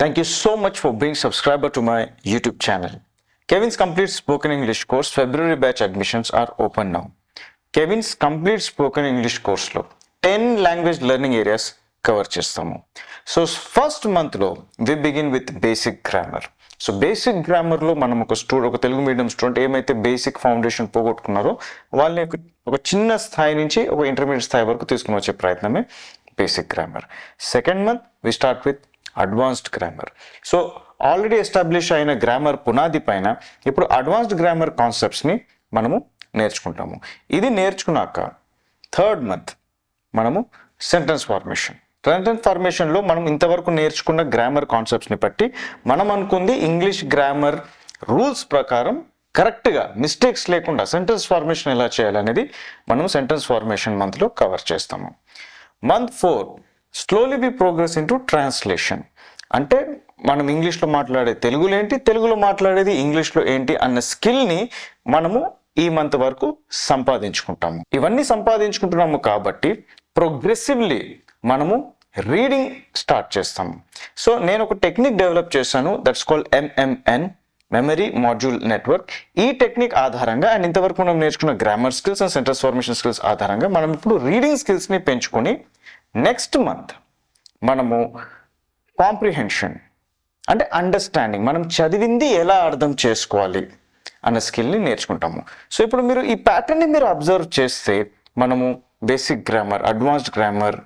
Thank you so much for being subscriber to my YouTube channel. Kevin's complete spoken English course February batch admissions are open now. Kevin's complete spoken English కోర్స్లో ten language learning areas cover చేస్తాము so first మంత్లో we begin with basic grammar so basic గ్రామర్లో మనం ఒక student ఒక Telugu medium student ఏమైతే basic foundation పోగొట్టుకున్నారో వాళ్ళని ఒక చిన్న స్థాయి నుంచి ఒక ఇంటర్మీడియట్ స్థాయి వరకు తీసుకుని వచ్చే ప్రయత్నమే basic grammar second month we start with advanced grammar. So already establish అయిన గ్రామర్ పునాది పైన ఇప్పుడు అడ్వాన్స్డ్ గ్రామర్ కాన్సెప్ట్స్ని మనము నేర్చుకుంటాము. ఇది నేర్చుకున్నాక థర్డ్ మంత్ మనము సెంటెన్స్ ఫార్మేషన్. సెంటెన్స్ ఫార్మేషన్లో మనం ఇంతవరకు నేర్చుకున్న గ్రామర్ కాన్సెప్ట్స్ని బట్టి మనం అనుకుంది ఇంగ్లీష్ గ్రామర్ రూల్స్ ప్రకారం కరెక్ట్గా మిస్టేక్స్ లేకుండా సెంటెన్స్ ఫార్మేషన్ ఎలా చేయాలనేది మనం సెంటెన్స్ ఫార్మేషన్ మంత్లో కవర్ చేస్తాము. Month four slowly be progress into translation అంటే మనం ఇంగ్లీష్లో మాట్లాడే తెలుగులో ఏంటి? తెలుగులో మాట్లాడేది ఇంగ్లీష్లో ఏంటి అన్న స్కిల్ని మనము ఈ మంత్ వరకు సంపాదించుకుంటాము. ఇవన్నీ సంపాదించుకుంటున్నాము కాబట్టి ప్రోగ్రెసివ్లీ మనము రీడింగ్ స్టార్ట్ చేస్తాము. సో నేను ఒక టెక్నిక్ డెవలప్ చేశాను. That's called MMN memory module network ఈ టెక్నిక్ ఆధారంగా అండ్ ఇంతవరకు మనం నేర్చుకున్న grammar skills and sentence formation skills ఆధారంగా మనం ఇప్పుడు రీడింగ్ స్కిల్స్ని పెంచుకొని నెక్స్ట్ మంత్ మనము కాంప్రిహెన్షన్ అంటే అండర్స్టాండింగ్ మనం చదివింది ఎలా అర్థం చేసుకోవాలి అన్న స్కిల్ని నేర్చుకుంటాము. సో ఇప్పుడు మీరు ఈ ప్యాటర్న్ని మీరు అబ్జర్వ్ చేస్తే మనము basic grammar advanced grammar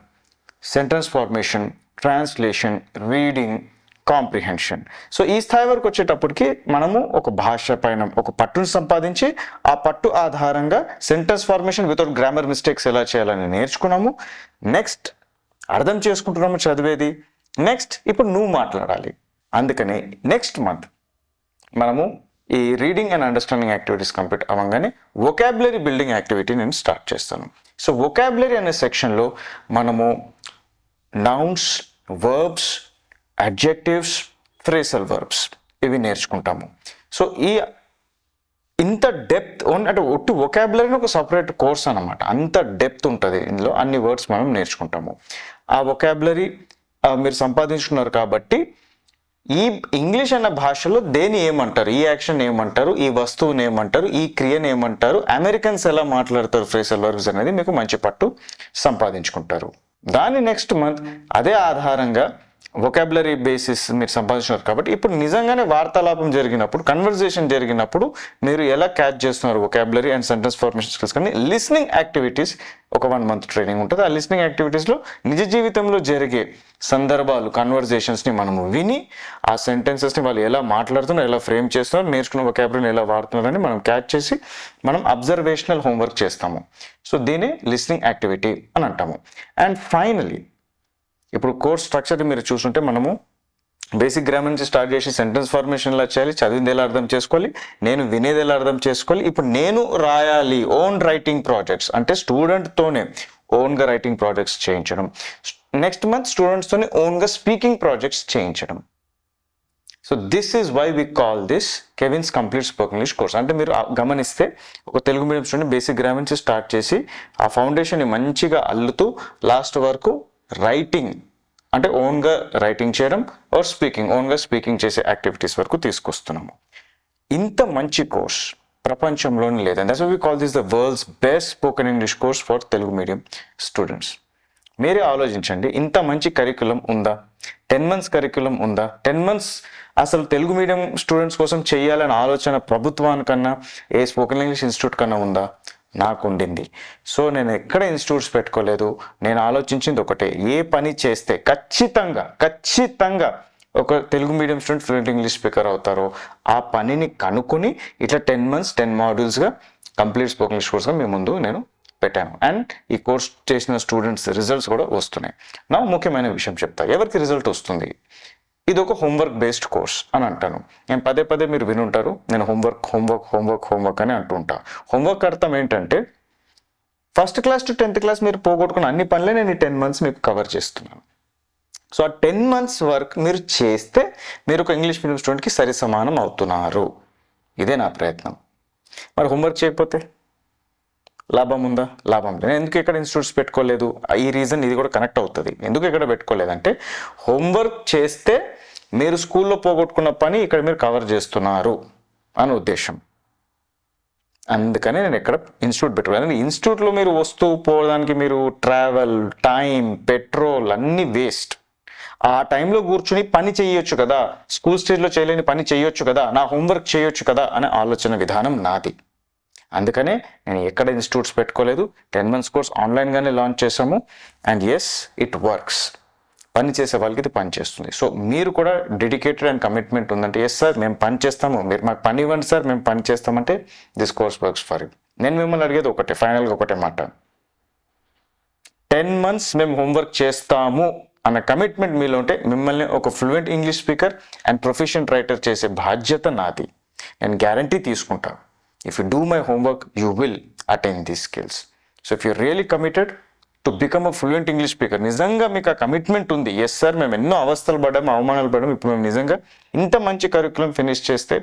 sentence formation translation reading comprehension so ఈ స్థాయి వరకు వచ్చేటప్పటికి మనము ఒక భాష పైన ఒక పట్టును సంపాదించి ఆ పట్టు ఆధారంగా sentence formation without grammar mistakes ఎలా చేయాలని నేర్చుకున్నాము. నెక్స్ట్ అర్థం చేసుకుంటున్నాము చదివేది? నెక్స్ట్ ఇప్పుడు నువ్వు మాట్లాడాలి. అందుకని నెక్స్ట్ మంత్ మనము ఈ reading and understanding activities complete అవ్వగానే వొకాబులరీ బిల్డింగ్ యాక్టివిటీ నేను స్టార్ట్ చేస్తాను. సో వొకాబులరీ అనే సెక్షన్లో మనము nouns verbs adjectives phrasal verbs ఇవి నేర్చుకుంటాము. సో ఈ ఇంత డెప్త్ అంటే ఒట్టి వొకాబులరీని ఒక సపరేట్ కోర్స్ అనమాట అంత డెప్త్ ఉంటుంది. ఇందులో అన్ని వర్డ్స్ మనం నేర్చుకుంటాము. ఆ ఒకాబులరీ మీరు సంపాదించుకున్నారు కాబట్టి ఈ ఇంగ్లీష్ అన్న భాషలో దేని ఏమంటారు? ఈ యాక్షన్ ఏమంటారు? ఈ వస్తువుని ఏమంటారు? ఈ క్రియను ఏమంటారు? అమెరికన్స్ ఎలా మాట్లాడతారు? ఫ్రేసల్ వర్బ్స్ అనేది మీకు మంచి పట్టు సంపాదించుకుంటారు. దాని నెక్స్ట్ మంత్ అదే ఆధారంగా వొకాబులరీ బేసిస్ మీరు సంపాదించినారు కాబట్టి ఇప్పుడు నిజంగానే వార్తాలాపం జరిగినప్పుడు కన్వర్జేషన్ జరిగినప్పుడు మీరు ఎలా క్యాచ్ చేస్తున్నారు vocabulary and sentence formation skills కానీ? లిస్నింగ్ యాక్టివిటీస్ ఒక వన్ మంత్ ట్రైనింగ్ ఉంటుంది. ఆ లిస్నింగ్ యాక్టివిటీస్లో నిజ జీవితంలో జరిగే సందర్భాలు కన్వర్జేషన్స్ని మనము విని ఆ సెంటెన్సెస్ని వాళ్ళు ఎలా మాట్లాడుతున్నారు ఎలా ఫ్రేమ్ చేస్తున్నారు నేర్చుకున్న వొకాబులరీని ఎలా వాడుతున్నారని మనం క్యాచ్ చేసి మనం అబ్జర్వేషనల్ హోంవర్క్ చేస్తాము. సో దీనే లిస్నింగ్ యాక్టివిటీ అని అంటాము. అండ్ ఫైనలీ ఇప్పుడు కోర్స్ స్ట్రక్చర్ మీరు చూసుంటే మనము బేసిక్ గ్రామర్ నుంచి స్టార్ట్ చేసి సెంటెన్స్ ఫార్మేషన్ ఎలా చేయాలి చదివింది ఎలా అర్థం చేసుకోవాలి నేను వినేది ఎలా అర్థం చేసుకోవాలి ఇప్పుడు నేను రాయాలి ఓన్ రైటింగ్ ప్రాజెక్ట్స్ అంటే స్టూడెంట్తోనే ఓన్గా రైటింగ్ ప్రాజెక్ట్స్ చేయించడం. నెక్స్ట్ మంత్ స్టూడెంట్స్తోనే ఓన్గా స్పీకింగ్ ప్రాజెక్ట్స్ చేయించడం. So this is why we call this Kevin's complete spoken English course అంటే మీరు గమనిస్తే ఒక Telugu medium student basic grammar నుంచి స్టార్ట్ చేసి ఆ ఫౌండేషన్ని మంచిగా అల్లుతూ లాస్ట్ వరకు రైటింగ్ అంటే ఓన్గా రైటింగ్ చేయడం ఆర్ స్పీకింగ్ ఓన్గా స్పీకింగ్ చేసే యాక్టివిటీస్ వరకు తీసుకొస్తున్నాము. ఇంత మంచి కోర్స్ ప్రపంచంలోనే లేదండి. That's we call this the world's best spoken English course for Telugu medium students మీరే ఆలోచించండి ఇంత మంచి కరికులం ఉందా? టెన్ మంత్స్ కరికులం ఉందా? టెన్ మంత్స్ అసలు తెలుగు మీడియం స్టూడెంట్స్ కోసం చేయాలనే ఆలోచన ప్రభుత్వానికన్నా ఏ స్పోకెన్ ఇంగ్లీష్ ఇన్స్టిట్యూట్ కన్నా ఉందా? నాకు ఉండింది సో నేను ఎక్కడ ఇన్స్టిట్యూట్స్ పెట్టుకోలేదు. నేను ఆలోచించింది ఒకటే. ఏ పని చేస్తే ఖచ్చితంగా ఖచ్చితంగా ఒక Telugu medium student fluent English speaker అవుతారో ఆ పనిని కనుక్కొని ఇట్లా టెన్ మంత్స్ టెన్ మాడ్యూల్స్గా కంప్లీట్ స్పోకెన్ ఇంగ్లీష్ కోర్స్గా మీ ముందు నేను పెట్టాను. అండ్ ఈ కోర్స్ చేసిన స్టూడెంట్స్ రిజల్ట్స్ కూడా వస్తున్నాయి. నా ముఖ్యమైన విషయం చెప్తా. ఎవరికి రిజల్ట్ వస్తుంది? ఇది ఒక హోంవర్క్ బేస్డ్ కోర్స్ అని అంటాను. నేను పదే పదే మీరు వినుంటారు నేను హోంవర్క్ హోంవర్క్ హోంవర్క్ హోంవర్క్ అని అంటుంటా. హోంవర్క్ అర్థం ఏంటంటే first class to tenth class మీరు పోగొట్టుకున్న అన్ని పనులే నేను ఈ టెన్ మంత్స్ మీకు కవర్ చేస్తున్నాను. సో ఆ టెన్ మంత్స్ వర్క్ మీరు చేస్తే మీరు ఒక ఇంగ్లీష్ మీడియం స్టూడెంట్కి సరి సమానం అవుతున్నారు. ఇదే నా ప్రయత్నం. మరి హోంవర్క్ చేయకపోతే? లాభం ఉందా? లాభం లేదు. ఎందుకు ఇక్కడ ఇన్స్టిట్యూట్స్ పెట్టుకోలేదు? ఈ రీజన్ ఇది కూడా కనెక్ట్ అవుతుంది. ఎందుకు ఇక్కడ పెట్టుకోలేదంటే హోంవర్క్ చేస్తే మీరు స్కూల్లో పోగొట్టుకున్న పని ఇక్కడ మీరు కవర్ చేస్తున్నారు అని ఉద్దేశం. అందుకని నేను ఎక్కడ ఇన్స్టిట్యూట్ పెట్టుకోలేదు ఇన్స్టిట్యూట్లో మీరు వస్తూ పోవడానికి మీరు ట్రావెల్ టైం పెట్రోల్ అన్నీ వేస్ట్. ఆ టైంలో కూర్చుని పని చేయొచ్చు కదా. స్కూల్ స్టేజ్లో చేయలేని పని చేయొచ్చు కదా. నా హోంవర్క్ చేయొచ్చు కదా అనే ఆలోచన విధానం నాది. అందుకనే నేను ఎక్కడ ఇన్స్టిట్యూట్స్ పెట్టుకోలేదు. టెన్ మంత్స్ కోర్స్ ఆన్లైన్గానే లాంచ్ చేసాము అండ్ ఎస్ ఇట్ వర్క్స్ పని చేసే వాళ్ళకి ఇది పని చేస్తుంది. సో మీరు కూడా డెడికేటెడ్ అండ్ కమిట్మెంట్ ఉందంటే ఎస్ సార్ మేము పని చేస్తాము. మీరు మాకు పని ఇవ్వండి సార్ మేము పని చేస్తామంటే this course works for you నేను మిమ్మల్ని అడిగేది ఒకటే ఫైనల్గా ఒకటే మాట. టెన్ మంత్స్ మేము హోంవర్క్ చేస్తాము అన్న కమిట్మెంట్ మీలో ఉంటే మిమ్మల్ని ఒక fluent English speaker and profession writer చేసే బాధ్యత నాది. నేను గ్యారంటీ తీసుకుంటాను if you do my homework you will attain these skills so if you really committed to become a fluent English speaker నిజంగా మీకు ఆ కమిట్మెంట్ ఉంది. ఎస్ సార్ మేము ఎన్నో అవస్థలు పడ్డాం అవమానాలు పడ్డాం. ఇప్పుడు మేము నిజంగా ఇంత మంచి కరికులం ఫినిష్ చేస్తే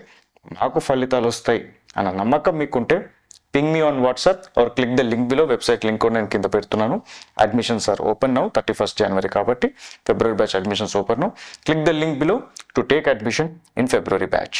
మాకు ఫలితాలు వస్తాయి అన్న నమ్మకం మీకుంటే ping me on WhatsApp or click the link below website link కూడా నేను కింద పెడుతున్నాను. Admissions are open now thirty first January కాబట్టి February batch admissions open now click the link below to take admission in February batch